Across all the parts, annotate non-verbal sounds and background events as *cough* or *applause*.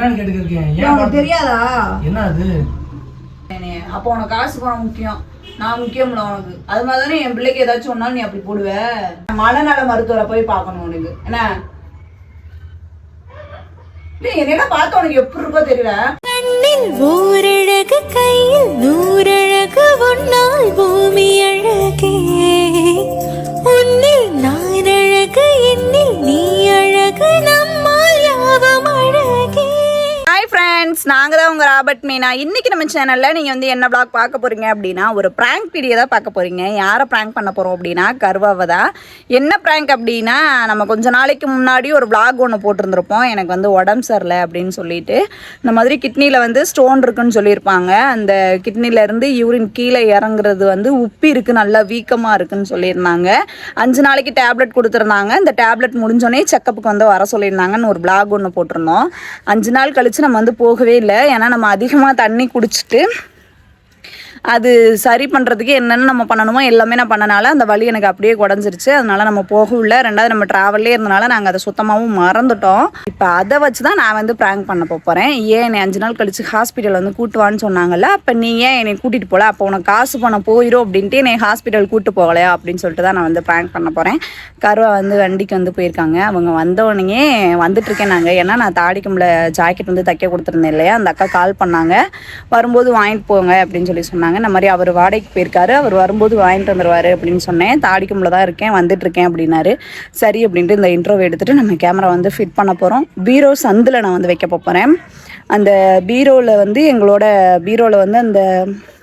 என்னன்னு கேட்டுக்கிருக்கேன். ஏன் தெரியாதா? என்ன அது அப்போ உனக்கு காசு பணம் முக்கியம். நான் முக்கியம் இல்லை உனக்கு. அது மாதிரி தானே என் பிள்ளைக்கு ஏதாச்சும் ஒன்னாலும் நீ அப்படி போடுவ. மனநல மருத்துவரை போய் பார்க்கணும் உனக்கு. என்ன? இல்லை பார்த்து உனக்கு? எப்படி இருக்கோ தெரியல. கண்ணில் ஓரழகு கையில் நூறழகு உன்னால் பூமி அழகே. உன்னில் நான் அழகு என்னில் நீ அழகு. ஃப்ரெண்ட்ஸ் நாங்கள் தான் உங்கள் ராபர்ட் மீனா இன்றைக்கி நம்ம சேனலில் நீங்கள் வந்து என்ன ப்ளாக் பார்க்க போகிறீங்க அப்படின்னா ஒரு ப்ராங்க் வீடியோ தான் பார்க்க போகிறீங்க யாரை ப்ராங்க் பண்ண போகிறோம் அப்படின்னா கர்வாவை தான். என்ன ப்ராங்க் அப்படின்னா நம்ம கொஞ்ச நாளைக்கு முன்னாடி ஒரு ப்ளாக் ஒன்று போட்டிருந்திருப்போம். எனக்கு வந்து உடம்பு சரியில்லை அப்படின்னு சொல்லிட்டு இந்த மாதிரி கிட்னியில் வந்து ஸ்டோன் இருக்குன்னு சொல்லியிருப்பாங்க. அந்த கிட்னிலேருந்து யூரின் கீழே இறங்குறது வந்து உப்பி இருக்குது நல்லா வீக்கமாக இருக்குன்னு சொல்லியிருந்தாங்க. அஞ்சு நாளைக்கு டேப்லெட் கொடுத்துருந்தாங்க. இந்த டேப்லெட் முடிஞ்சோடனே செக்கப்புக்கு வந்து வர சொல்லியிருந்தாங்கன்னு ஒரு ப்ளாக் ஒன்று போட்டிருந்தோம். அஞ்சு நாள் கழித்து நம்ம வந்து போகவே இல்லை. ஏன்னா நம்ம அதிகமாக தண்ணி குடிச்சிட்டு அது சரி பண்ணுறதுக்கு என்னென்ன நம்ம பண்ணணுமோ எல்லாமே நான் பண்ணனால அந்த வழி எனக்கு அப்படியே குடஞ்சிருச்சு. அதனால நம்ம போகவில்லை ரெண்டாவது நம்ம ட்ராவல்லே இருந்தனால நாங்கள் அதை சுத்தமாகவும் மறந்துட்டோம். இப்போ அதை வச்சு தான் நான் வந்து ப்ராங்க் பண்ண போகிறேன் ஏன் என்னை அஞ்சு நாள் கழிச்சு ஹாஸ்பிட்டல் வந்து கூட்டுவான்னு சொன்னாங்கல்ல? அப்போ நீ ஏன் என்னை கூட்டிகிட்டு போகல அப்போ உனக்கு காசு பணம் போயிடும் அப்படின்ட்டு என்னை ஹாஸ்பிட்டல் கூட்டு போகலையா? அப்படின்னு சொல்லிட்டு தான் நான் வந்து ப்ராங்க் பண்ண போகிறேன் கருவா வந்து வண்டிக்கு வந்து போயிருக்காங்க. அவங்க வந்தோடனே வந்துட்டுருக்கேன் நாங்கள் ஏன்னா நான் தாடிக்கும்ல ஜாக்கெட் வந்து தைக்க கொடுத்துருந்தேன் இல்லையா? அந்த அக்கா கால் பண்ணாங்க. வரும்போது வாங்கிட்டு போங்க அப்படின்னு சொல்லி சொன்னாங்க. இந்த மாதிரி அவர் வாடகைக்கு போயிருக்காரு. அவர் வரும்போது வாங்கிட்டு வந்துருவாரு அப்படின்னு சொன்னேன். தாடிக்கும்ல தான் இருக்கேன் வந்துட்டு இருக்கேன் அப்படின்னாரு. சரி அப்படின்ட்டு இந்த இன்ட்ரோவை எடுத்துட்டு நம்ம கேமரா வந்து ஃபிட் பண்ண போகிறோம் பீரோ சந்தில் நான் வந்து வைக்க போகிறேன் அந்த பீரோவில் வந்து எங்களோட பீரோவில் வந்து அந்த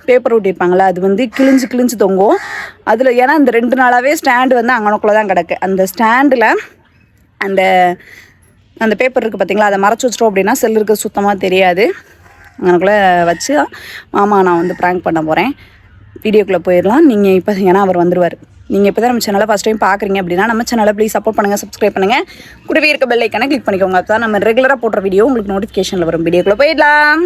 பேப்பர் ஒட்டியிருப்பாங்களா அது வந்து கிழிஞ்சு கிழிஞ்சு தொங்கும். அதில் ஏன்னா அந்த ரெண்டு நாளாகவே ஸ்டாண்டு வந்து அங்கனக்குள்ளே தான் கிடக்கு. அந்த ஸ்டாண்டில் அந்த அந்த பேப்பர் இருக்குது பார்த்தீங்களா அதை மறைச்சி வச்சிட்டோம் அப்படின்னா செல்லு இருக்க சுத்தமாக தெரியாது. அங்கனக்குள்ளே வச்சு மாமா நான் வந்து ப்ராங்க் பண்ண போகிறேன் வீடியோக்குள்ளே போயிடலாம் நீங்கள் இப்போ ஏன்னா அவர் வந்துடுவார் நீங்கள் இப்போ தான் நம்ம சேனலை ஃபஸ்ட் டைம் பார்க்குறீங்க அப்படின்னா நம்ம சேனலை ப்ளீஸ் சப்போர்ட் பண்ணுங்கள் சப்ஸ்கிரைப் பண்ணுங்கள் கூடவே இருக்க பெல் ஐக்கனை கிளிக் பண்ணிக்கோங்க. அப்போ தான் நம்ம ரெகுலராக போடுற வீடியோ உங்களுக்கு நோட்டிஃபிகேஷனில் வரும். வீடியோக்குள்ளே போயிடலாம்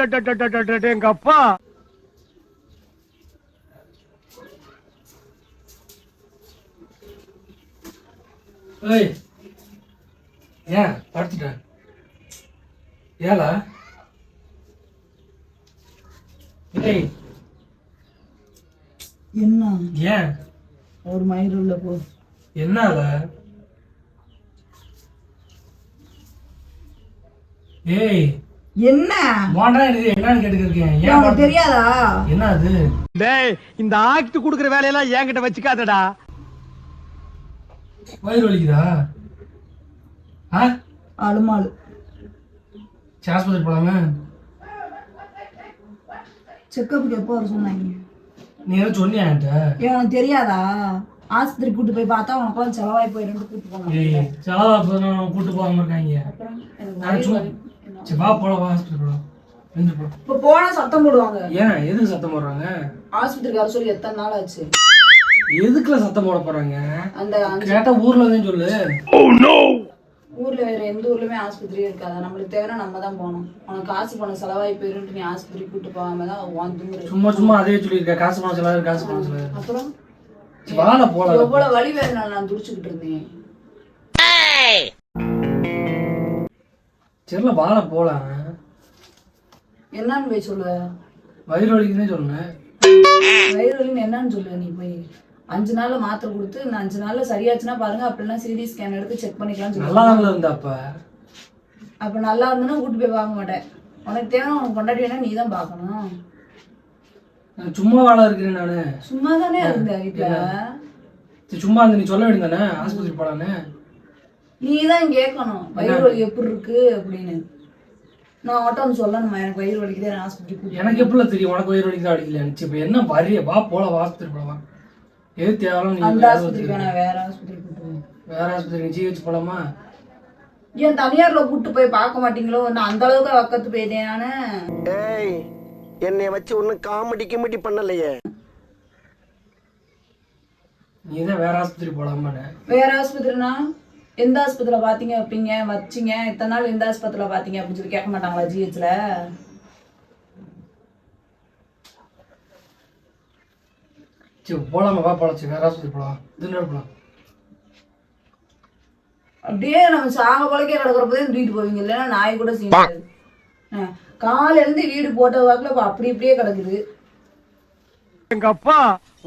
எங்க அப்பா ஏய் ஏன் படுத்துட்டேன் ஏலா? ஏய். என்ன? ஏன்? ஒரு மயிர் உள்ள போ. என்னால? ஏய் என்ன? வாண்டா இது என்னன்னு ஏன் உனக்கு பார்த்து- தெரியாதா? என்ன அது டேய் இந்த ஆக்ட் குடுக்குற வேலையெல்லாம் என்கிட்ட வச்சுக்காதடா. வயிறு வலிக்குதா? ஆ? சரி ஆஸ்பத்திரி போலாமே. செக்கப்புக்கு எப்போ வர சொன்னாங்க? நீ ஏதோ சொன்னியா உனக்கு தெரியாதா? ஆஸ்பத்திரி கூட்டு போய் பார்த்தா உனக்கெல்லாம் செலவாய் போயிருந்து கூட்டு போங்க ஏய் செலவா போதும் கூட்டு போகாம இருக்காங்க. சரி வா போலாம் வா ஹாஸ்பிட்டல் போலாம். எந்த போலாம் இப்போ போனா சத்தம் போடுவாங்க. ஏன் எதுக்கு சத்தம் போடுறாங்க? ஆஸ்பத்திரிக்கு வர சொல்லி எத்தனை நாள் ஆச்சு? எதுக்குல சத்தம் போட போறாங்க? அந்த அஞ்சு கேட்டா ஊர்ல தான் சொல்லு. ஊர்ல வேற எந்த ஊர்லயுமே ஆஸ்பத்திரியே இருக்காது. நம்மளுக்கு தேவை நம்ம தான் போகணும். உனக்கு காசு பணம் செலவாய் போயிருன்ட்டு நீ ஆஸ்பத்திரி கூட்டு போகாம தான் திமிரு சும்மா சும்மா அதே சொல்லியிருக்க. காசு பணம் செலவு காசு பணம் செலவு அப்புறம்? சரி, வாடா போலாம். எவ்வளவு வழி வேதனை நான் துடிச்சுக்கிட்டு இருந்தேன். சரில வாடா போலாம் என்னன்னு போய் சொல்லுவ வயிறு வலிக்குதுன்னே சொன்னேன் வயிறு வலின்னு என்னன்னு சொல்லு நீ போய். அஞ்சு நாள்ல மாத்திரை கொடுத்து இந்த அஞ்சு நாள்ல சரியாச்சுன்னா பாருங்க அப்படின்னா சிடி ஸ்கேன் எடுத்து செக் பண்ணிக்கலாம்னு நல்லா சொல்லி இருந்தா அப்ப? அப்ப நல்லா இருந்ததுன்னா கூட்டு போய் பார்க்க மாட்டேன். உனக்கு தேவை உனக்கு கொண்டாடி வேணா நீ தான் பார்க்கணும். நான் சும்மா வாழ இருக்கிறேன் நானு. சும்மா தானே இருந்த வீட்டுல சும்மா இருந்து நீ சொல்ல வேண்டியதானே ஆஸ்பத்திரி போலான்னு. நீ தான் கேட்கணும் வயிறு வலி எப்படி இருக்கு அப்படின்னு. நான் மட்டும் சொல்லணுமா? எனக்கு வயிறு வலிக்குது நான் கூட்டிட்டு எனக்கு எப்படில தெரியும்? உனக்கு வயிறு வலிக்கு தான் அடிக்கல இப்போ என்ன வரிய வா போல ஆஸ்பத்திரி போலாம்? எது தேவையான அந்த வேற ஆஸ்பத்திரிக்கு வேணாம் வேற ஆஸ்பத்திரி கூட்டு போய் வேற ஆஸ்பத்திரி நீ ஜிஹெச் போலாமா? ஏன் தனியார்ல கூட்டு போய் பார்க்க மாட்டீங்களோ? நான் அந்த அளவுக்கு வக்கத்து போயிட்டேன் நானு. ஏய் என்னை வச்சு ஒன்னும் காமெடி கிமெடி பண்ணலையே. நீ தான் வேற ஆஸ்பத்திரி போலாமான்னு. வேற ஆஸ்பத்திரினா எந்த ஆஸ்பத்திரியில பாத்தீங்க வைப்பீங்க வச்சீங்க? இத்தனை நாள் எந்த ஆஸ்பத்திரியில பாத்தீங்க அப்படின்னு சொல்லி கேட்க மாட்டாங்களா சரி வா சரி வேற ஆஸ்பத்திரி போலாம். அப்படியே நம்ம சாக பழக்கே கிடக்குறப்பதே தூக்கிட்டு போவீங்க. இல்லைன்னா நாய் கூட செய்யாது காலையில இருந்து வீடு போட்ட வாக்குல இப்ப அப்படி இப்படியே கிடக்குது. எங்க அப்பா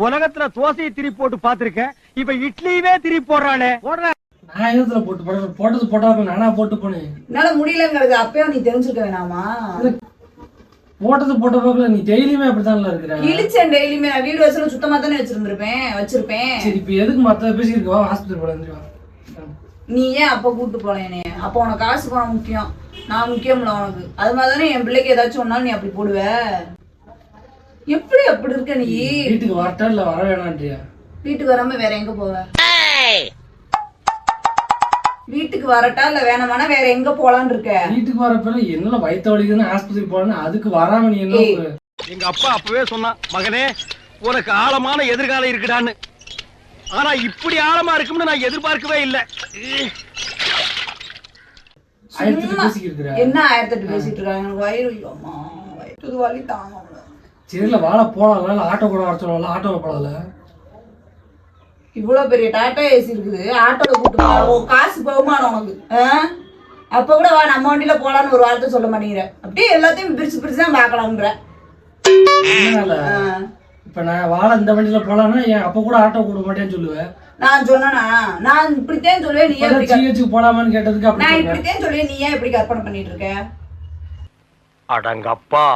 உலகத்துல தோசையை திருப்பி போட்டு பாத்திருக்கேன் இப்ப இட்லியவே திருப்பி போடுறானே. போடுற. நான் எதுல போட்டு போட போட்டது போட்டா நானா போட்டு போனேன். என்னால முடியலன்னு கிடக்கு அப்பயே நீ தெரிஞ்சிருக்க வேணாமா? போட்டது போட்ட போக்கல நீ டெய்லியுமே அப்படித்தான்ல இருக்கிற? இழிச்சேன் டெய்லியுமே. நான் வீடு வசல சுத்தமா தானே வச்சிருந்திருப்பேன் வச்சிருப்பேன். சரி இப்போ எதுக்கு மத்த பேசியிருக்க வா ஆஸ்பத்திரி போல இருந்து வா. நீ ஏன் அப்ப கூட்டு போல என்னைய அப்ப உனக்கு காசு பணம் முக்கியம். நான் முக்கியம்ல உனக்கு. அது மாதிரி தானே என் பிள்ளைக்கு ஏதாச்சும் ஒன்னாலும் நீ அப்படி போடுவ. எப்படி அப்படி இருக்க நீ? வீட்டுக்கு வரட்டா இல்ல வர வேணான்றியா வீட்டுக்கு வராம வேற எங்க போவ? வீட்டுக்கு வரட்டா இல்ல வேணாமானா வேற எங்க போலான்னு இருக்க? வீட்டுக்கு வரப்பல என்ன வயித்த வலிக்குதுன்னு ஆஸ்பத்திரி போறேன்னு அதுக்கு வராம நீ என்ன ஏய். ஒரு எங்க அப்பா அப்பவே சொன்னான் மகனே உனக்கு ஆழமான எதிர்காலம் இருக்குடான்னு. ஆனா இப்படி ஆழமா இருக்கும்னு நான் எதிர்பார்க்கவே இல்லை. ஆயிரத்தி சும்மா. பேசிக்கிட்டு இருக்கிற? என்ன ஆயிரத்தி எட்டு பேசிட்டு இருக்காங்க? எனக்கு வயிறு அம்மா வயிற்று வலி தாங்க முடியல. சரில வாழ போலாம் இல்ல ஆட்டோ கூட வர சொல்லலாம் ஆட்டோல போலாம்ல இவ்வளவு பெரிய டாட்டா ஏசி இருக்குது. போ. ஓ, காசு பகுமானம் உனக்கு? அப்ப கூட வா நம்ம வண்டியில போலான்னு ஒரு வார்த்தை சொல்ல மாட்டேங்கிற. அப்படியே எல்லாத்தையும் பிரிச்சு பிரிச்சு தான் ஆ. இப்ப நான் வாழ இந்த வண்டியில போலான்னா என் அப்ப கூட ஆட்டோ கூட மாட்டேன்னு சொல்லுவேன் நான் சொன்னா நான் இப்படித்தான் சொல்லுவேன் நீ ஏன் ஜிஹெச்சுக்கு போலாமான்னு கேட்டதுக்கு அப்படி நான் இப்படித்தான் சொல்லுவேன் நீ ஏன் இப்படி கற்பனை பண்ணிட்டு இருக்க? அடங்கப்பா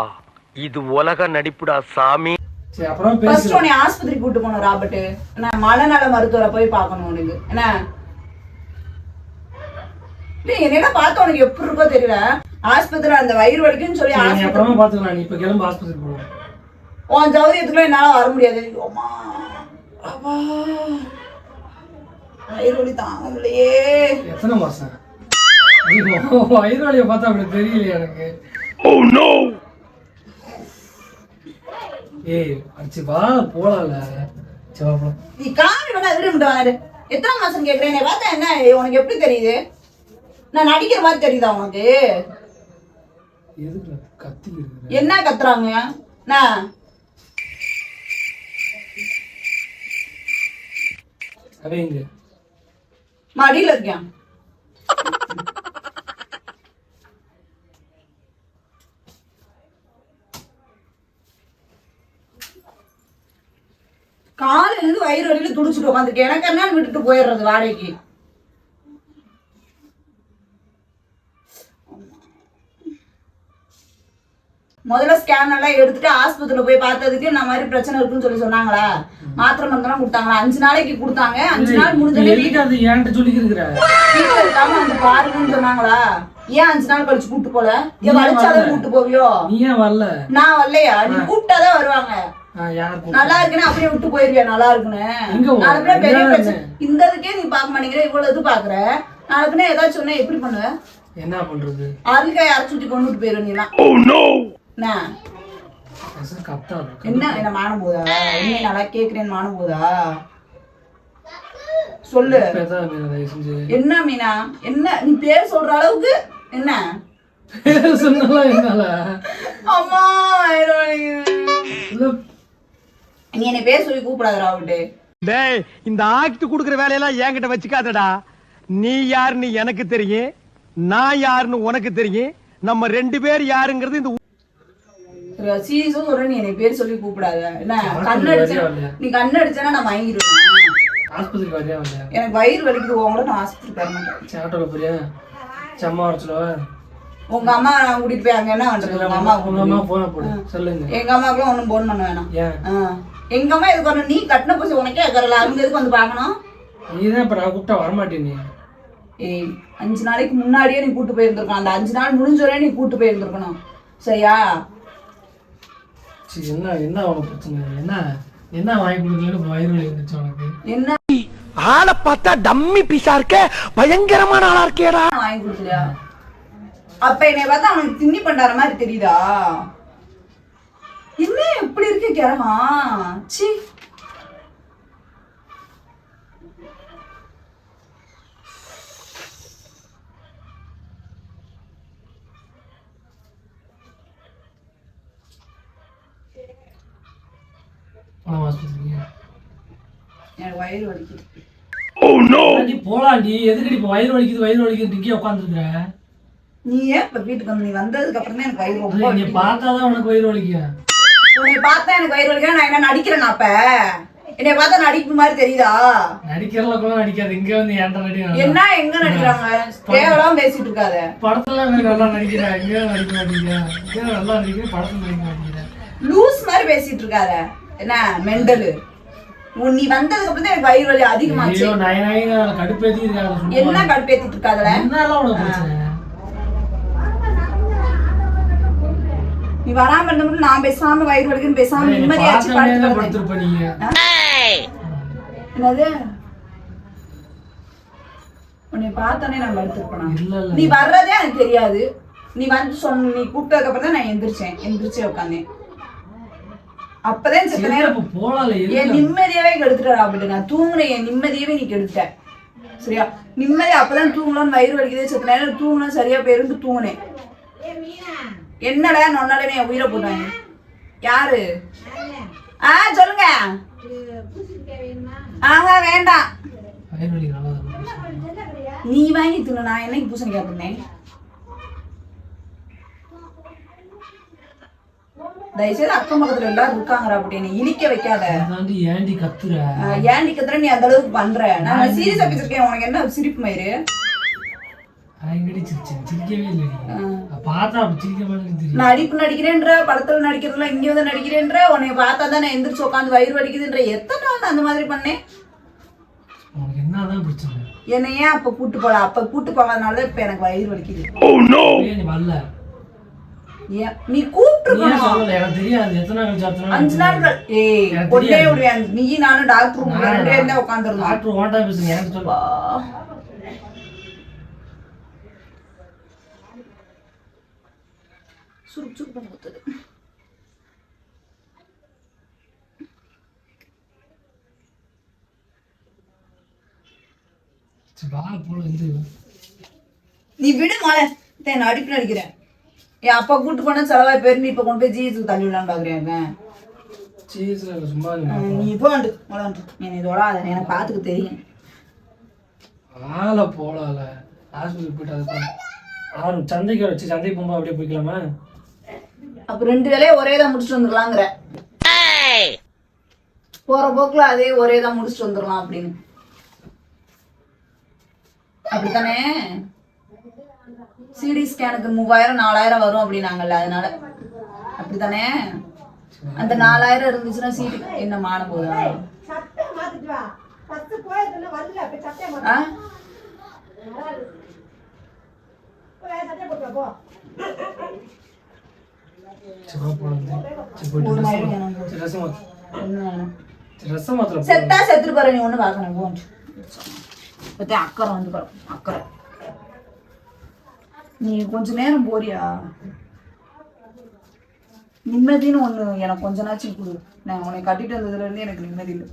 இது உலக நடிப்புடா சாமி. சரி அப்புறம் ஃபர்ஸ்ட் பேசுறேன் உன்னை ஆஸ்பத்திரி கூட்டு போனோம் ராபர்ட் நான் மனநல மருத்துவரை போய் பார்க்கணும் உனக்கு. என்ன? என்னடா பார்த்த உனக்கு? எப்படி இருக்கோ தெரியல. ஆஸ்பத்திரி அந்த வயிறு வலிக்குன்னு சொல்லி சரி, நீ ஆஸ்பத்திரி அப்புறமா பாத்துக்கலாம் நீ இப்ப கிளம்பு ஆஸ்பத்திரி போலாம். உன் ஜவுதியத்துக்குள்ள என்னால வர முடியாது. அம்மா அப்பா. வயிறு வலி தாங்க எத்தனை மாசம்? வயிறு வலியை பார்த்தா அப்படி தெரியல எனக்கு. ஏய் அடிச்சு வா போலாம்ல. சரி போலாம். நீ காமி வேணா விட முடியாது எத்தனை மாசம் கேக்குறேன்? என்னை பார்த்தா என்ன உனக்கு எப்படி தெரியுது? நான் நடிக்கிற மாதிரி தெரியுதா உனக்கு? எதுக்கு கத்தி என்ன கத்துறாங்க? நான் மடியில இருக்கேன் *laughs* காலையில இருந்து வயிறு வலியில துடிச்சிட்டு உட்காந்துருக்கேன் எனக்கு என்ன விட்டுட்டு போயிடுறது வாடகைக்கு? முதல்ல ஸ்கேன் எல்லாம் எடுத்துட்டு ஆஸ்பத்திரியில போய் பார்த்ததுக்கு இந்த மாதிரி பிரச்சனை இருக்குன்னு சொல்லி சொன்னாங்களா? மாத்திரை மருந்தெல்லாம் கொடுத்தாங்களா? அஞ்சு நாளைக்கு கொடுத்தாங்க. அஞ்சு நாள் நீ முடிஞ்சோடனே எதுக்கு அது வீட்டுல இருக்காம வந்து பாருங்கன்னு சொன்னாங்களா? ஏன் அஞ்சு நாள் கழிச்சு கூட்டு போல? ஏன் வலிச்சாலும் கூட்டு போவியோ? நீ ஏன் வரல? நான் வரலையா? நீ கூப்பிட்டாதான் வருவாங்க. கூப்பிட்டா? நல்லா இருக்குன்னு அப்படியே விட்டு போயிருவியா? நல்லா இருக்குன்னு. எங்க வா? நாளை பின்ன பெரிய எங்க பிரச்சனை. இந்த இதுக்கே நீ பார்க்க மாட்டேங்கிற இவ்வளவு இது பாக்குற நாளைக்குன்னா ஏதாச்சும் சொன்னா எப்படி பண்ணுவ? என்ன பண்றது? அருள்காய் அரைச்சு ஊத்தி கொண்டுட்டு போயிருவ நீ என்ன? என்ன என்ன மானம் போதா என்ன நல்லா கேக்குறேன்னு மானம் போதா சொல்லு என்ன மீனா? என்ன? நீ பேர் சொல்ற அளவுக்கு? என்ன? என்னால? அம்மா நீ என்னை பேர் சொல்லி கூப்பிடாத ராவுட்டு டேய் இந்த ஆக்ட் குடுக்குற வேலையெல்லாம் என்கிட்ட வச்சுக்காதடா. நீ யாருன்னு எனக்கு தெரியும் நான் யாருன்னு உனக்கு தெரியும் நம்ம ரெண்டு பேர் யாருங்கிறது இந்த நீ என்னை பேர் சொல்லி கூப்பிடாத? நீ நான் ஆஸ்பத்திரிக்கு வரையா எனக்கு வயிறு வலிக்குது உங்கள நான் ஆஸ்பத்திரி போக மாட்டேன். சரி ஆட்டோவில் போறியா? சரி அம்மா வர சொல்லுவா உங்க அம்மா நான் கூட்டிட்டு போய் அங்க என்ன பண்றது? உங்க அம்மா உங்க அம்மா போன போடு சொல்லுங்க. எங்க அம்மாவுக்குலாம் ஒண்ணும் போன் பண்ண வேணாம். ஏன் ஆ. எங்க அம்மா எதுக்கு வரணும்? நீ கட்டின பசி உனக்கே கேட்கறல அவங்க எதுக்கு வந்து பார்க்கணும்? நீ தான் இப்போ நான் கூப்பிட்டா வரமாட்டேன் நீ. ஏய் அஞ்சு நாளைக்கு முன்னாடியே நீ கூட்டு போயிருந்திருக்கணும். அந்த அஞ்சு நாள் முடிஞ்சோடனே நீ கூட்டு போயிருந்திருக்கணும். சரியா? சரி என்ன என்ன உனக்கு பிரச்சனை? என்ன என்ன வாங்கி கொடுக்கலன்னு வயிறு வலி வந்துச்சு உனக்கு என்ன? ஆளை பார்த்தா டம்மி பீஸா இருக்க. பயங்கரமான ஆளா இருக்கேடா. வாங்கி கொடுக்கலையா? அப்ப என்னை பார்த்தா அவனுக்கு திண்ணி பண்டார மாதிரி தெரியுதா? என்ன இப்படி இருக்கு கிரகா சி வயிறு வலிக்குது. நீ போலாண்டி. எதுக்கடி இப்போ வயிறு வலிக்குது வயிறு வலிக்குது இங்கே நீ ஏன் இப்ப வீட்டுக்கு வந்து நீ வந்ததுக்கு அப்புறம் தான் எனக்கு வயிறு நீ வலிக்குது. பார்த்தா தான் உனக்கு வயிறு வலிக்கும். உன்னை பார்த்தா எனக்கு வயிறு வலிக்குது. நான் என்ன நடிக்கிறேன் அப்ப? என்னை பார்த்தா நடிப்பு மாதிரி தெரியுதா? நடிக்கிறல கூட நடிக்காது. இங்க வந்து ஏன்டா நடி என்ன எங்க நடிக்கிறாங்க? தேவலாம் பேசிட்டு இருக்காத. படத்துல நல்லா நடிக்கிறேன் இங்கே நடிக்க மாட்டேங்க. இங்கே நல்லா நடிக்கிறேன் படத்துல நடிக்க மாட்டேங்கிறேன் லூஸ் மாதிரி பேசிட்டு இருக்காத. என்ன மெண்டலு. நீ வந்ததுக்கு அப்புறம் எனக்கு வயிறு வலி அதிகமாச்சு. நய கடுப்பேத்தி இருக்காது. என்ன கடுப்பேத்திட்டு இருக்காதல? உனக்கு பிரச்சனை. நீ வராம இருந்த மட்டும் நான் பேசாம வயிறு வலிக்குன்னு பேசாம நிம்மதியாச்சு என்னது? உன்னை பார்த்தானே நான் படுத்துருப்பேன்? இல்ல இல்ல. நீ வர்றதே எனக்கு தெரியாது. நீ வந்து சொன்ன நீ கூப்பிட்டதுக்கு அப்புறம் தான் நான் எந்திரிச்சேன். எந்திரிச்சு உட்காந்தேன் அப்பதான் செத்த சரி, நேரம் போலாம்ல என் நிம்மதியாவே கெடுத்துட்டா அப்படி நான் தூங்குன என் நிம்மதியவே நீ கெடுத்த சரியா? நிம்மதி அப்பதான் தூங்கலாம்னு வயிறு வலிக்குதே. செத்த நேரம் தூங்கலாம் சரியா போயிருந்து தூங்குனேன். என்னடா நொன்னாலே என் உயிரை போட்டாங்க? யாரு? ஆ சொல்லுங்க. ஆஹா வேண்டாம். நீ வாங்கி தின்னு நான் என்னைக்கு பூசணிக்காய் பண்ணேன் தயவுசெய்து அக்கம் பக்கத்துல எல்லாரும் இருக்காங்கடா அப்படி என்னை இழிக்க வைக்காத. ஏன்டி கத்துற? ஏன் நிக்கத்துல நீ அந்த அளவுக்கு பண்ற. நான் சீரியஸா பேசிருக்கேன் உனக்கு என்ன சிரிப்பு மயிறு? எங்கடி சிரிச்சேன் சிரிக்கவே இல்லை பார்த்தா அப்படி சிரிக்க நான் நடிப்பு நடிக்கிறேன்ற படத்துல நடிக்கிறதுல இங்க வந்து நடிக்கிறேன்ற உன்னை பார்த்தா தான் நான் எந்திரிச்சு உட்காந்து வயிறு வலிக்குதுன்ற எத்தனை நாள் அந்த மாதிரி பண்ணேன்? உனக்கு என்னதான் பிரச்சனை? என்னை ஏன் அப்ப கூட்டு போல? அப்ப கூட்டு போகாதனால தான் இப்ப எனக்கு வயிறு வலிக்குது. நீ வரல? நீ கூப்பிட்டு நாள் நாள் அஞ்சு நாட்கள் ஏய். விடுவேன். நீ நானும் டாக்டர் டாக்டர் ஓட்டா பேசுங்க எனக்கு சொல்ல சுருக்கு சுருக்கு முத்துது சரி, வா போல இருந்து நீ விடு மாலை. நான் அடிப்பு நடிக்கிறேன் என் அப்பா கூட்டு போனா செலவாய் பேர் நீ இப்ப கொண்டு போய் ஜீசு தள்ளி விடலான்னு பாக்குறேன். நீ இப்போ வந்து மொழாண்டு நீ இது தொடாத. எனக்கு பார்த்துக்க தெரியும். ஆள போலால. ஹாஸ்பிட்டல் போயிட்டு அதுக்கு ஆறு சந்தைக்கு வச்சு சந்தைக்கு போகும்போது அப்படியே போய்க்கலாமா? அப்ப ரெண்டு வேலையை ஒரே தான் முடிச்சுட்டு வந்துடலாங்கிற. போற போக்குல அதே ஒரே தான் முடிச்சுட்டு வந்துடலாம் அப்படின்னு. அப்படித்தானே? சிடி ஸ்கேனுக்கு மூவாயிரம் நாலாயிரம் வரும் அப்படின்னாங்கல்ல அதனால. அப்படித்தானே? அந்த நாலாயிரம் இருந்துச்சுன்னா சீட்டு என்ன மான போதா ஆ? செத்தா செத்துட்டு பாரு நீ ஒண்ணு பார்க்கணும் போச்சு அக்கறை வந்து பாரு அக்கறை நீ கொஞ்ச நேரம் போறியா நிம்மதின்னு ஒண்ணு எனக்கு கொஞ்ச நாச்சும் கொடு நான் உன்னை கட்டிட்டு வந்ததுல இருந்து எனக்கு நிம்மதி இல்லை